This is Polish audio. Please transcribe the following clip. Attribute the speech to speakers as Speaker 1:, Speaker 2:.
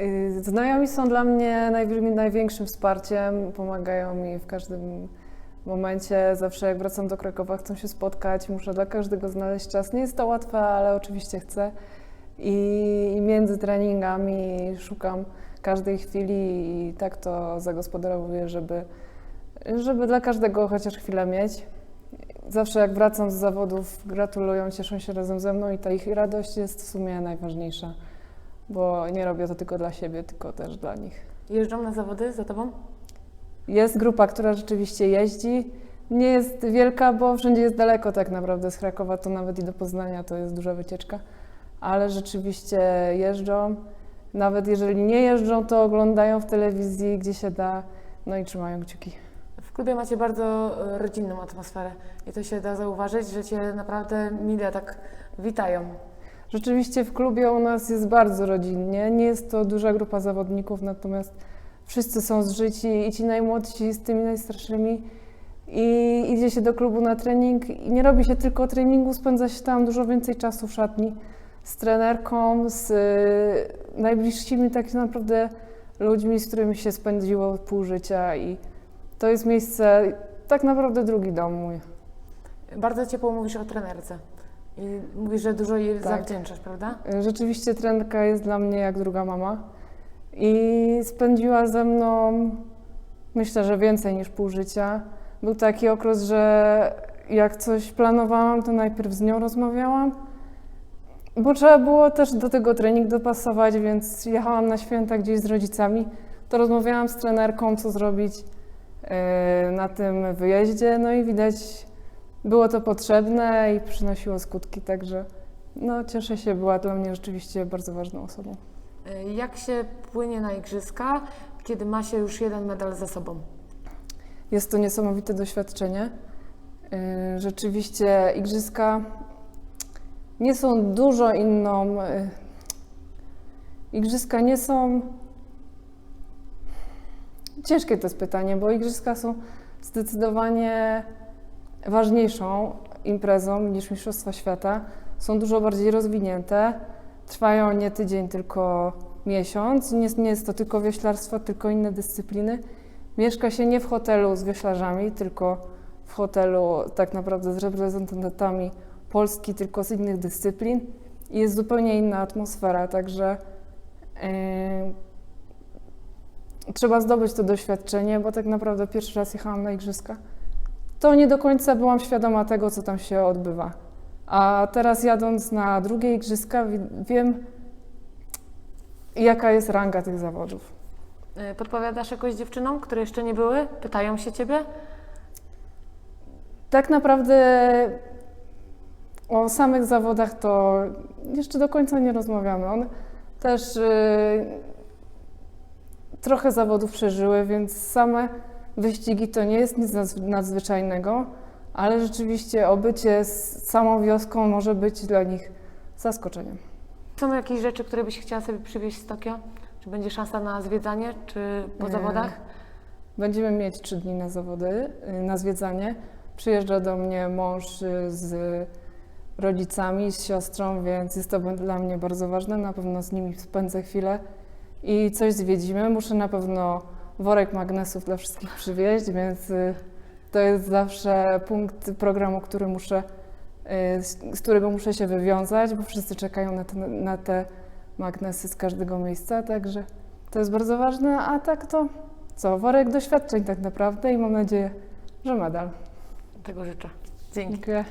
Speaker 1: Y, Znajomi są dla mnie najwi- największym wsparciem, pomagają mi w każdym momencie. Zawsze jak wracam do Krakowa, chcą się spotkać, muszę dla każdego znaleźć czas. Nie jest to łatwe, ale oczywiście chcę. I między treningami szukam każdej chwili i tak to zagospodarowuję, żeby, żeby dla każdego chociaż chwilę mieć. Zawsze jak wracam z zawodów, gratulują, cieszą się razem ze mną i ta ich radość jest w sumie najważniejsza, bo nie robię to tylko dla siebie, tylko też dla nich.
Speaker 2: Jeżdżą na zawody za tobą?
Speaker 1: Jest grupa, która rzeczywiście jeździ. Nie jest wielka, bo wszędzie jest daleko tak naprawdę z Krakowa, to nawet i do Poznania to jest duża wycieczka, ale rzeczywiście jeżdżą. Nawet jeżeli nie jeżdżą, to oglądają w telewizji, gdzie się da, no i trzymają kciuki.
Speaker 2: W klubie macie bardzo e, rodzinną atmosferę i to się da zauważyć, że cię naprawdę mile tak witają.
Speaker 1: Rzeczywiście w klubie u nas jest bardzo rodzinnie. Nie jest to duża grupa zawodników, natomiast wszyscy są zżyci i ci najmłodsi z tymi najstarszymi. I idzie się do klubu na trening i nie robi się tylko treningu, spędza się tam dużo więcej czasu w szatni z trenerką, z y, najbliższymi tak naprawdę ludźmi, z którymi się spędziło pół życia i to jest miejsce, tak naprawdę drugi dom mój.
Speaker 2: Bardzo ciepło mówisz o trenerce i mówisz, że dużo jej
Speaker 1: Tak.
Speaker 2: zawdzięczasz, prawda?
Speaker 1: Rzeczywiście trenerka jest dla mnie jak druga mama i spędziła ze mną myślę, że więcej niż pół życia. Był taki okres, że jak coś planowałam, to najpierw z nią rozmawiałam, bo trzeba było też do tego trening dopasować, więc jechałam na święta gdzieś z rodzicami, to rozmawiałam z trenerką, co zrobić e, na tym wyjeździe, no i widać, było to potrzebne i przynosiło skutki, także no, cieszę się, była dla mnie rzeczywiście bardzo ważną osobą.
Speaker 2: E, Jak się płynie na igrzyska, kiedy ma się już jeden medal za sobą?
Speaker 1: Jest to niesamowite doświadczenie. Yy, Rzeczywiście igrzyska nie są dużo inną. yy, Igrzyska nie są. Ciężkie to jest pytanie, bo igrzyska są zdecydowanie ważniejszą imprezą niż Mistrzostwa Świata. Są dużo bardziej rozwinięte. Trwają nie tydzień, tylko miesiąc. Nie, nie jest to tylko wioślarstwo, tylko inne dyscypliny. Mieszka się nie w hotelu z wioślarzami, tylko w hotelu tak naprawdę z reprezentantami Polski, tylko z innych dyscyplin i jest zupełnie inna atmosfera, także yy, trzeba zdobyć to doświadczenie, bo tak naprawdę pierwszy raz jechałam na igrzyska. To nie do końca byłam świadoma tego, co tam się odbywa. A teraz jadąc na drugie igrzyska, wi- wiem, jaka jest ranga tych zawodów.
Speaker 2: E, Podpowiadasz jakoś dziewczynom, które jeszcze nie były? Pytają się ciebie?
Speaker 1: Tak naprawdę o samych zawodach to jeszcze do końca nie rozmawiamy. One też y, trochę zawodów przeżyły, więc same wyścigi to nie jest nic nadzw- nadzwyczajnego, ale rzeczywiście obycie z całą wioską może być dla nich zaskoczeniem.
Speaker 2: Są jakieś rzeczy, które byś chciała sobie przywieźć z Tokio? Czy będzie szansa na zwiedzanie, czy po
Speaker 1: Nie.
Speaker 2: zawodach?
Speaker 1: Będziemy mieć trzy dni na zawody, y, na zwiedzanie. Przyjeżdża do mnie mąż y, z rodzicami, z siostrą, więc jest to dla mnie bardzo ważne. Na pewno z nimi spędzę chwilę i coś zwiedzimy. Muszę na pewno worek magnesów dla wszystkich przywieźć, więc y, to jest zawsze punkt programu, który muszę, y, z z którego muszę się wywiązać, bo wszyscy czekają na te, na te magnesy z każdego miejsca, także to jest bardzo ważne, a tak to co, worek doświadczeń tak naprawdę i mam nadzieję, że medal.
Speaker 2: Tego życzę. Dzięki.
Speaker 1: Dziękuję.